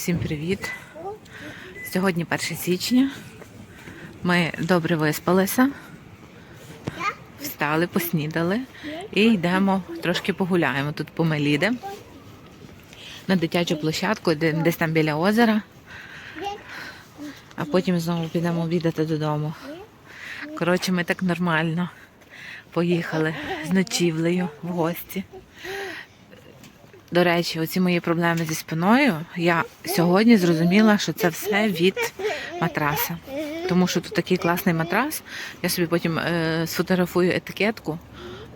Всім привіт! Сьогодні 1 січня. Ми добре виспалися, встали, поснідали і йдемо трошки погуляємо. Тут по Меліде на дитячу площадку, десь там біля озера. А потім знову підемо обідати додому. Коротше, ми так нормально поїхали з ночівлею в гості. До речі, оці мої проблеми зі спиною. Я сьогодні зрозуміла, що це все від матраса. Тому що тут такий класний матрас. Я собі потім е, сфотографую етикетку.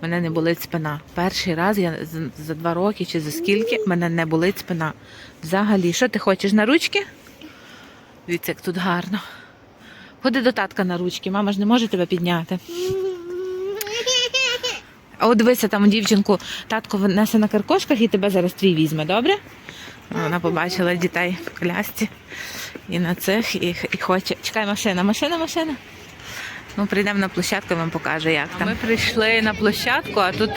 Мене не болить спина. Перший раз я за два роки чи за скільки мене не болить спина. Взагалі, що ти хочеш на ручки? Дивіться, як тут гарно. Ходи до татка на ручки, мама ж не може тебе підняти. А от дивися там дівчинку, татко несе на каркошках і тебе зараз твій візьме, добре? Вона побачила дітей в колясці і на цих, і, і хоче. Чекай, машина, машина, машина. Ну, прийдемо на площадку, я вам покажу, як там. Ми прийшли на площадку, а тут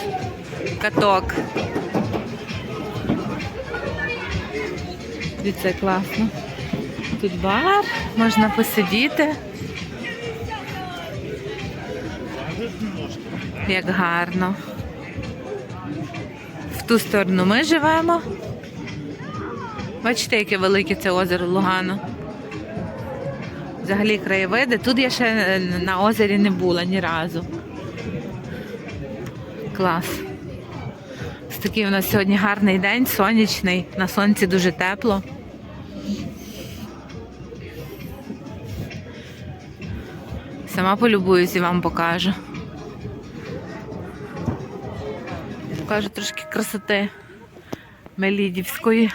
каток. Як класно. Тут бар, можна посидіти. Як гарно. В ту сторону ми живемо. Бачите, яке велике це озеро Лугано. Взагалі краєвиди. Тут я ще на озері не була ні разу. Клас. Ось такий у нас сьогодні гарний день, сонячний, на сонці дуже тепло. Сама полюбуюсь і вам покажу. Покажу трошки красоти Мелідівської.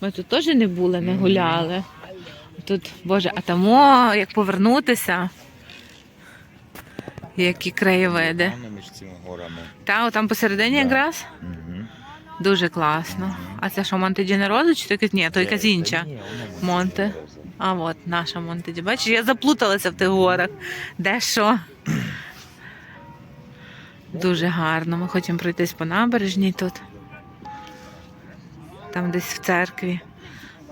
Ми тут теж не були, не гуляли. Тут, боже, а тому як повернутися, які краєвиди. Між цими горами. Та, там посередині Да. якраз Угу. дуже класно. А це що, Монте Дженерозо чи якась? Ні, то якась інша. Монте. А от наша Монте. Бачиш, я заплуталася в тих горах. Де що? Дуже гарно. Ми хочемо пройтись по набережній тут. Там десь в церкві.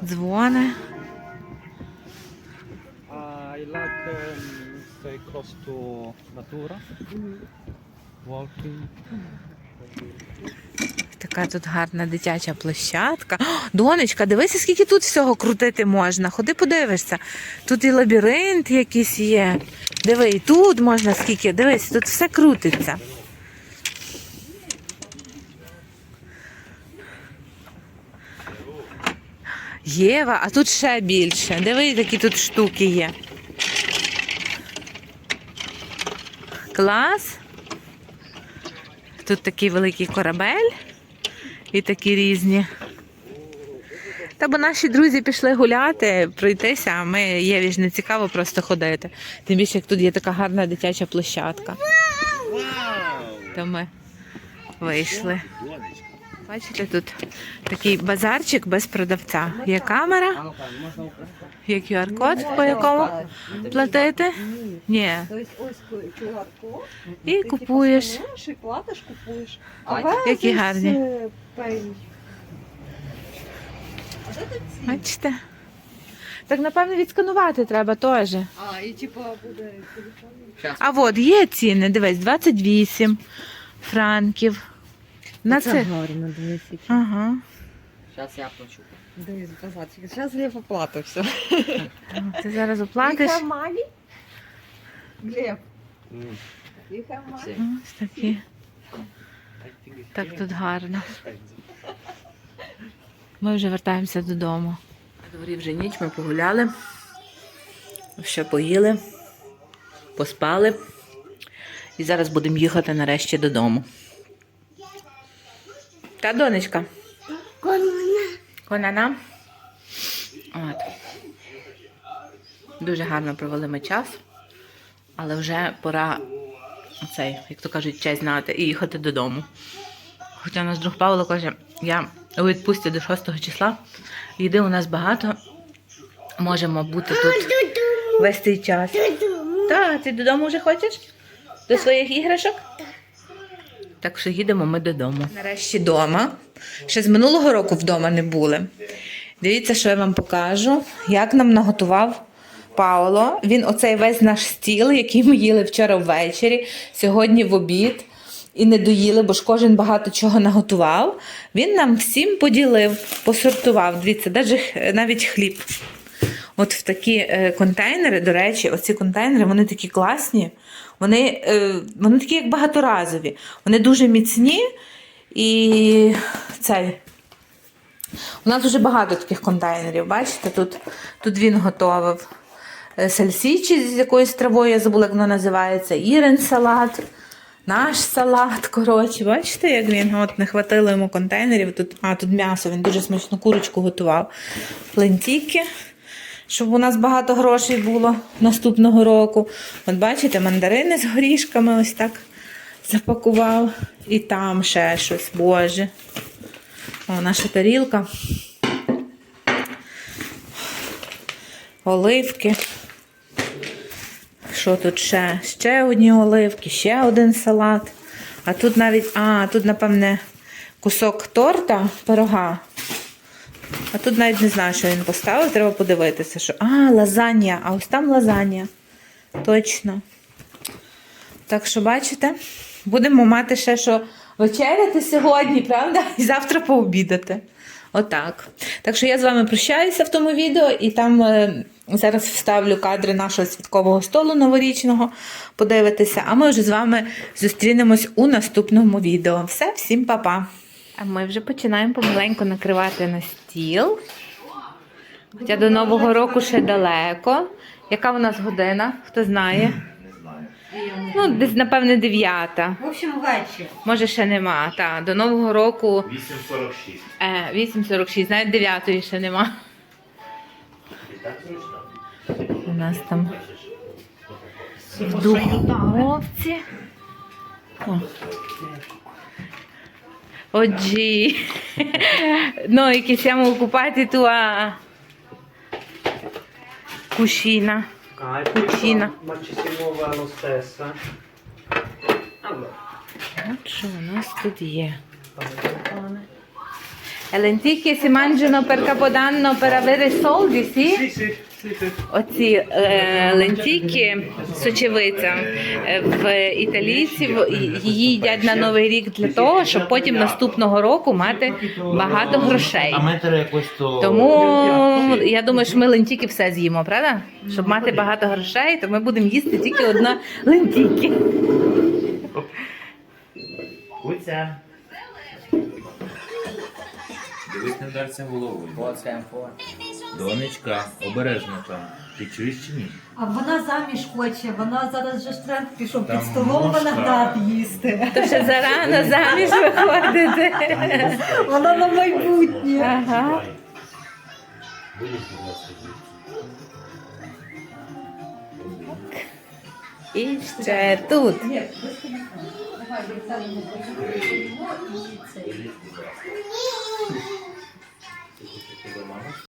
Дзвони. Um. Така тут гарна дитяча площадка. О, донечка, дивися, скільки тут всього крутити можна. Ходи подивишся. Тут і лабіринт якийсь є. Диви, і тут можна скільки. Дивись, тут все крутиться. Єва, а тут ще більше. Диви, які тут штуки є. Клас. Тут такий великий корабель і такі різні. Та бо наші друзі пішли гуляти, пройтися, а ми Єві ж не цікаво просто ходити. Тим більше, як тут є така гарна дитяча площадка. То ми вийшли. Бачите, тут такий базарчик без продавця. Є камера, є QR-код, по якому платити. Ні. І купуєш. І платиш, купуєш. Які гарні. е? Бачите? Так, напевно, відсканувати треба теж. А, і типу буде телефон. А от є ціни, дивись, 28 франків. На це. гарно, дивись. Ага. Сейчас я плачу. Дивись, базарчик. Зараз я поплату все. Ти зараз оплатиш. You have? Глеб. You have? Ось такі. Так тут гарно. Ми вже вертаємося додому. На дворі вже ніч, ми погуляли, ще поїли, поспали. І зараз будемо їхати нарешті додому. Та донечка. Конана. От. Дуже гарно провели ми час, але вже пора цей, як то кажуть, честь знати і їхати додому. Хоча наш друг Павло каже, я у відпустці до 6 числа, їди у нас багато, можемо бути тут весь цей час. Так, ти додому вже хочеш? До своїх іграшок? Так що їдемо ми додому. Нарешті вдома. Ще з минулого року вдома не були. Дивіться, що я вам покажу, як нам наготував Пауло. Він оцей весь наш стіл, який ми їли вчора ввечері, сьогодні в обід. І не доїли, бо ж кожен багато чого наготував. Він нам всім поділив, посортував. Дивіться, навіть, хліб. От в такі е, контейнери, до речі, оці контейнери, вони такі класні. Вони, е, вони такі як багаторазові. Вони дуже міцні. І цей. У нас дуже багато таких контейнерів. Бачите, тут, тут він готовив е, сальсічі з якоюсь травою, я забула, як воно називається, ірен салат, наш салат. Коротше, бачите, як він от не хватило йому контейнерів. Тут, а, тут м'ясо, він дуже смачну курочку готував. Лентіки, щоб у нас багато грошей було наступного року. От бачите, мандарини з горішками ось так запакував. І там ще щось, боже. О, наша тарілка. Оливки. Що тут ще? Ще одні оливки, ще один салат. А тут навіть, а, тут, напевне, кусок торта, пирога. А тут навіть не знаю, що він поставив, треба подивитися. Що... А, лазанья. А ось там лазанья. Точно. Так що, бачите, будемо мати ще що вечеряти сьогодні, правда? І завтра пообідати. Отак. Так що я з вами прощаюся в тому відео, і там е, зараз вставлю кадри нашого святкового столу новорічного. Подивитися, а ми вже з вами зустрінемось у наступному відео. Все, всім па-па. А ми вже починаємо помаленьку накривати на стіл. Хоча до Нового року ще далеко. Яка у нас година? Хто знає? Ну, десь, напевне, дев'ята. В общем, вечір. Може, ще нема. Та, до Нового року 8.46. е, 8.46, навіть 9 ще нема. У нас там в духовці. О. Oggi noi che siamo occupati tua cucina. Ah, cucina. Ma ci si muove lo stesso. Eh. Allora. Faccio una studia. Le lenticchie si mangiano per Capodanno per avere soldi, sì? Sì, sì. Оці е, лентіки, сочевиця е, в італійців її їдять на новий рік для того, щоб потім наступного року мати багато грошей. Тому я думаю, що ми лентіки все з'їмо, правда? Щоб мати багато грошей, то ми будемо їсти тільки одна лентіки. Куця. Дивись, не вдарся головою. Донечка, обережно там. Ти чуєш чи ні? А вона заміж хоче, вона зараз же ж тренд пішов Там під столом мошка. виноград їсти. То ще зарано заміж виходити. Вона на майбутнє. Ага. Вилізь, будь ласка, звідси. І ще тут. Ні, давай, будь ласка. Ти хочеш тебе мама?